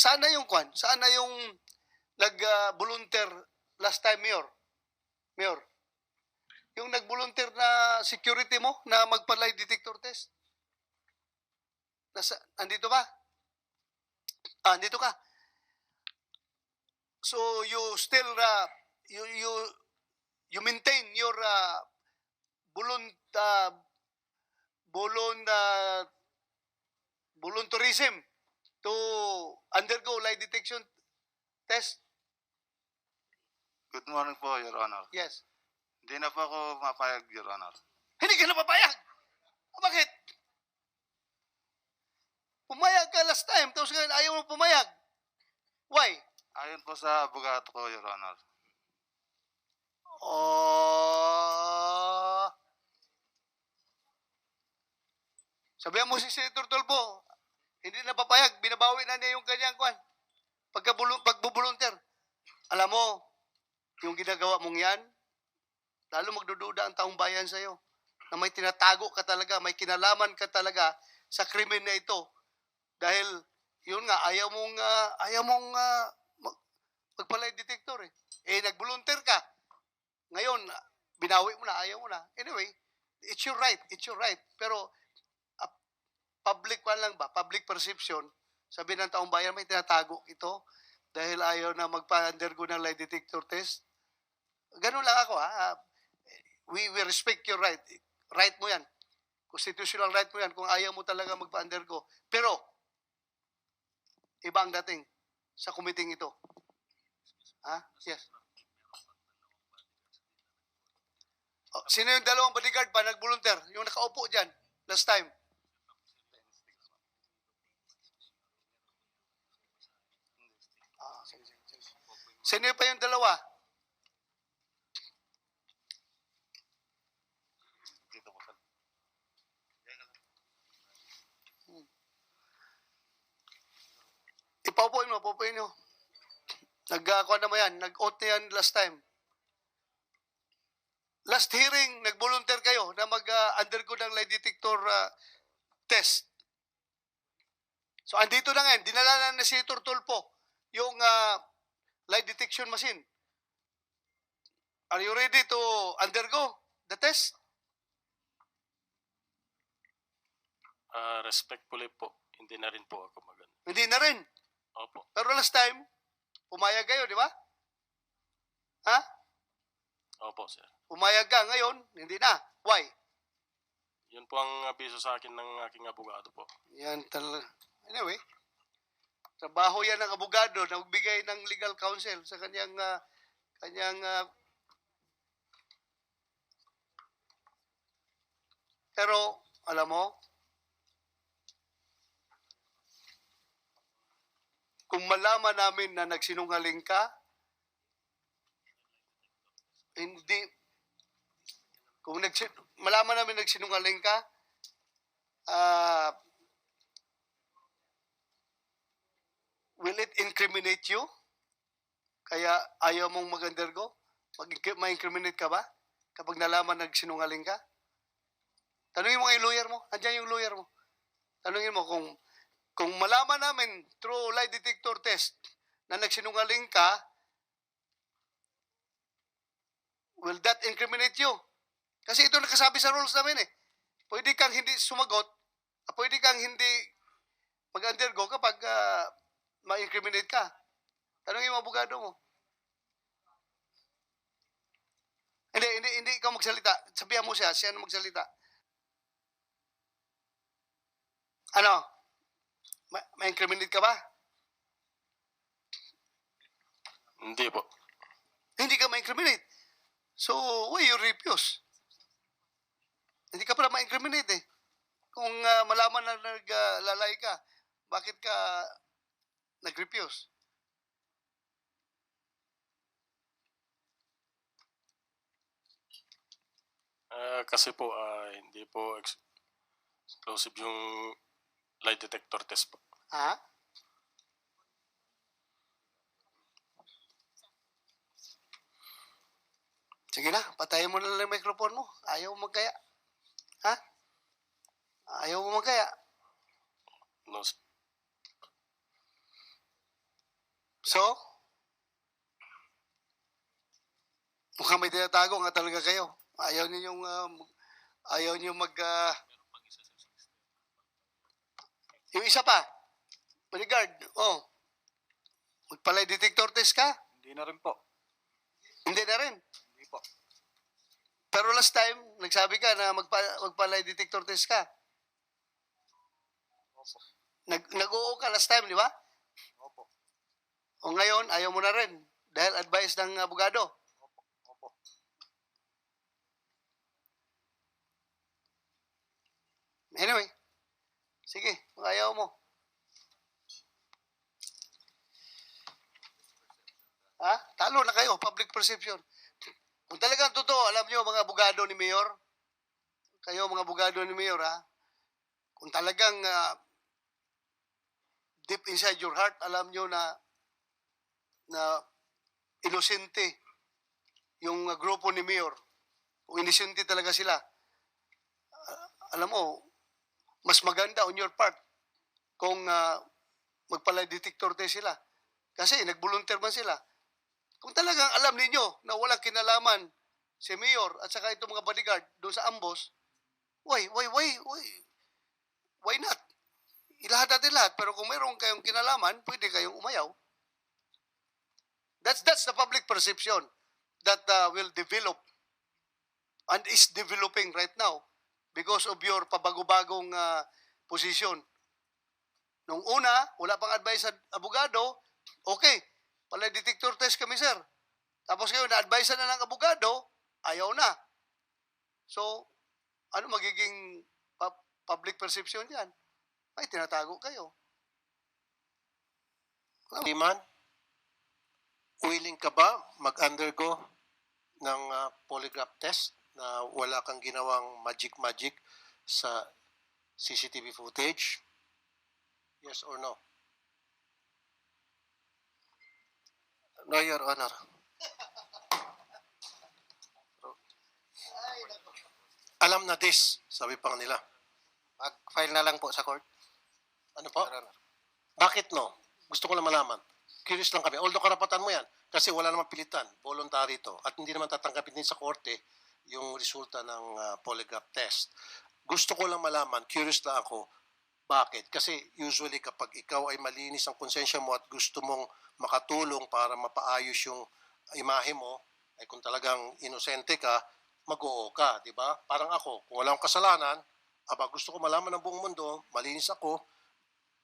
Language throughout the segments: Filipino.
saan yung kwan? Saan yung nag-volunteer last time, Mayor? Mayor? Yung nag-volunteer na security mo na magpa-lie detector test? Nasa, andito ba? Ah, andito ka. So you still uh, you you you maintain your uh, volunt uh, volun uh, voluntarism to undergo lie detection test? Good morning po, Your Honor. Yes. Hindi na po ako mapayag, Your Honor. Hindi ka napapayag. Ah, Bakit? Pumayag ka last time, tapos ngayon ayaw mo pumayag. Why? Ayon po sa abogado ko, Your Honor. Oh. Sabihan mo si Senator Tolpo, hindi na papayag, binabawi na niya yung kanyang kwan. Pagka pagbubulunter. Alam mo, yung ginagawa mong yan, lalo magdududa ang taong bayan sa'yo na may tinatago ka talaga, may kinalaman ka talaga sa krimen na ito. Dahil, yun nga, ayaw mong, ah, ayaw mong uh, magpalay detector eh. Eh, nag-volunteer ka. Ngayon, binawi mo na, ayaw mo na. Anyway, it's your right, it's your right. Pero, public pa lang ba, public perception, sabi ng taong bayan, may tinatago ito dahil ayaw na magpa-undergo ng lie detector test. Ganun lang ako ha. Ah, We, we respect your right. Right mo yan. Constitutional right mo yan kung ayaw mo talaga magpa-undergo. Pero, iba ang dating sa committee ito. Ha? Yes. Oh, sino yung dalawang bodyguard pa nag-volunteer? Yung nakaupo dyan, last time. Ah, sige, sige, sige. Sino pa yung dalawa? Sa... Ipaupuin mo, paupuin mo. Nag-ako na mo yan, nag-oath na yan last time. Last hearing, nag-volunteer kayo na mag-undergo ng lie detector uh, test. So, andito na ngayon, dinala na ni si Tulpo yung uh, detection machine. Are you ready to undergo the test? Ah, respectfully po, hindi na rin po ako magano. Hindi na rin. Opo. Pero last time, pumayag kayo, di ba? Ha? Opo, sir. Pumayag ka ngayon, hindi na. Why? Yun po ang abiso sa akin ng aking abogado po. Yan talaga. Anyway, trabaho yan ng abogado na magbigay ng legal counsel sa kanyang ah, kanyang ah, pero alam mo kung malaman namin na nagsinungaling ka hindi kung nagsin, malaman namin nagsinungaling ka ah will it incriminate you? Kaya ayaw mong mag-undergo? Mag ma-incriminate ka ba? Kapag nalaman nagsinungaling ka? Tanungin mo kay lawyer mo. Andiyan yung lawyer mo. Tanungin mo kung kung malaman namin through lie detector test na nagsinungaling ka, will that incriminate you? Kasi ito nakasabi sa rules namin eh. Pwede kang hindi sumagot, pwede kang hindi mag-undergo kapag ah, ma-incriminate ka. Tanungin mo abogado mo. Hindi, hindi, hindi ikaw magsalita. Sabihan mo siya, siya na magsalita. Ano? Ma- Ma-incriminate ka ba? Hindi po. Hindi ka ma-incriminate. So, why you refuse? Hindi ka pala ma-incriminate eh. Kung ah, malaman na naglalay ka, bakit ka nag-refuse? Ah, kasi po, ah, hindi po ex- exclusive yung lie detector test po. Ha? Sige na, patayin mo na lang yung microphone mo. Ayaw mo magkaya. Ha? Ayaw mo magkaya. No, s- So, mukhang may tinatago nga talaga kayo. Ayaw ninyong, um, ayaw niyo mag, ah, yung isa pa, bodyguard, oh, magpalay detector test ka? Hindi na rin po. Hindi na rin. Hindi po. Pero last time, nagsabi ka na magpa, magpalay detector test ka. Opo. Nag, nag-oo ka last time, di ba? O ngayon, ayaw mo na rin. Dahil advice ng abogado. Opo. Opo. Anyway, sige, kung ayaw mo. Ha? Talo na kayo, public perception. Kung talagang totoo, alam niyo mga abogado ni Mayor, kayo mga abogado ni Mayor, ha? Kung talagang ah, deep inside your heart, alam niyo na na inosente yung ah, grupo ni Mayor. Kung inosente talaga sila, ah, alam mo, mas maganda on your part kung uh, magpalay detector test sila. Kasi nag-volunteer man sila. Kung talagang alam ninyo na walang kinalaman si Mayor at saka itong mga bodyguard doon sa ambos, why, why, why, why, why not? Ilahat natin lahat. Pero kung mayroon kayong kinalaman, pwede kayong umayaw. That's, that's the public perception that uh, will develop and is developing right now because of your pabago-bagong uh, posisyon. Nung una, wala pang advice sa abogado, okay, pala detector test kami, sir. Tapos ngayon, na-advise na ng abogado, ayaw na. So, ano magiging pu- public perception yan? Ay, tinatago kayo. Liman, willing ka ba mag-undergo ng ah, polygraph test na wala kang ginawang magic-magic sa CCTV footage? Yes or no? No, Your Honor. Alam na this, sabi pa nga nila. Mag-file na lang po sa court, Ano po? Your Honor. Bakit no? Gusto ko lang malaman. Curious lang kami. Although karapatan mo yan, kasi wala naman pilitan. Voluntary to. At hindi naman tatanggapin din sa korte yung resulta ng ah, polygraph test. Gusto ko lang malaman, curious lang ako, bakit? Kasi usually kapag ikaw ay malinis ang konsensya mo at gusto mong makatulong para mapaayos yung imahe mo, ay kung talagang inosente ka, mag-oo ka, di ba? Parang ako, kung wala akong kasalanan, aba gusto ko malaman ng buong mundo, malinis ako,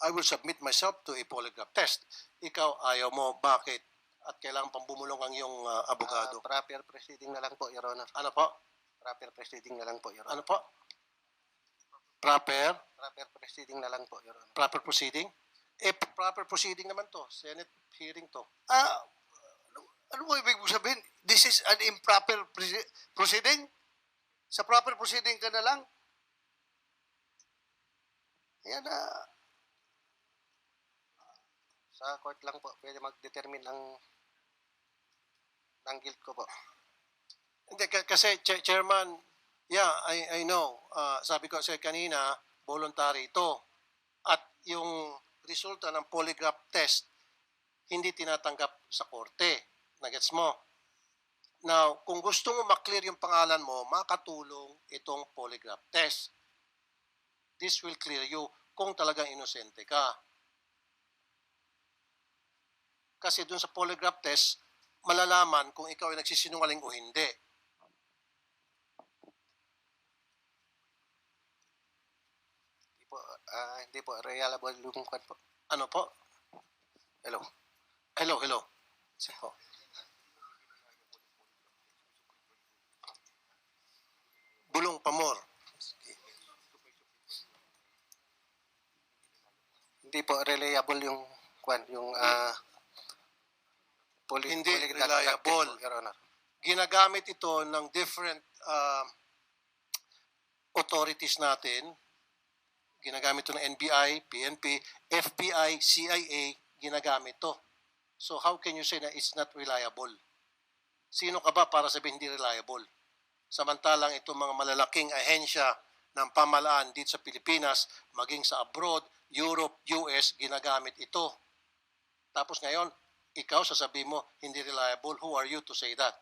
I will submit myself to a polygraph test. Ikaw, ayaw mo, bakit? At kailangan pang bumulong ang iyong uh, abogado. Ah, proper proceeding na lang po, Your Honor. ano po? Proper proceeding na lang po, Your Honor. Ano po? Proper? Proper proceeding na lang po, Your Honor. Proper proceeding? Eh, proper proceeding naman to. Senate hearing to. Ah, ano, ano mo ibig sabihin? This is an improper proce- proceeding? Sa proper proceeding ka na lang? Ayan na. Sa court lang po, pwede mag-determine ang ng guilt ko po. Hindi, ka- kasi, Chair- Chairman, yeah, I, I know. Uh, sabi ko sa kanina, voluntary ito. At yung resulta ng polygraph test, hindi tinatanggap sa korte. Nagets mo? Now, kung gusto mo maklear yung pangalan mo, makatulong itong polygraph test. This will clear you kung talagang inosente ka. Kasi dun sa polygraph test, malalaman kung ikaw ay nagsisinungaling o hindi. Hindi po, ah, hindi po, reliable yung kwan po. Ano po? Hello. Hello, hello. Sige po. Bulong pamor. Hindi po, reliable yung kwan, yung ah, poli- Hindi polygraph reliable. Your Honor. Ginagamit ito ng different um, authorities natin. Ginagamit ito ng NBI, PNP, FBI, CIA, ginagamit to. So how can you say na it's not reliable? Sino ka ba para sabihin hindi reliable? Samantalang itong mga malalaking ahensya ng pamalaan dito sa Pilipinas, maging sa abroad, Europe, US, ginagamit ito. Tapos ngayon, ikaw sasabihin mo hindi reliable, who are you to say that?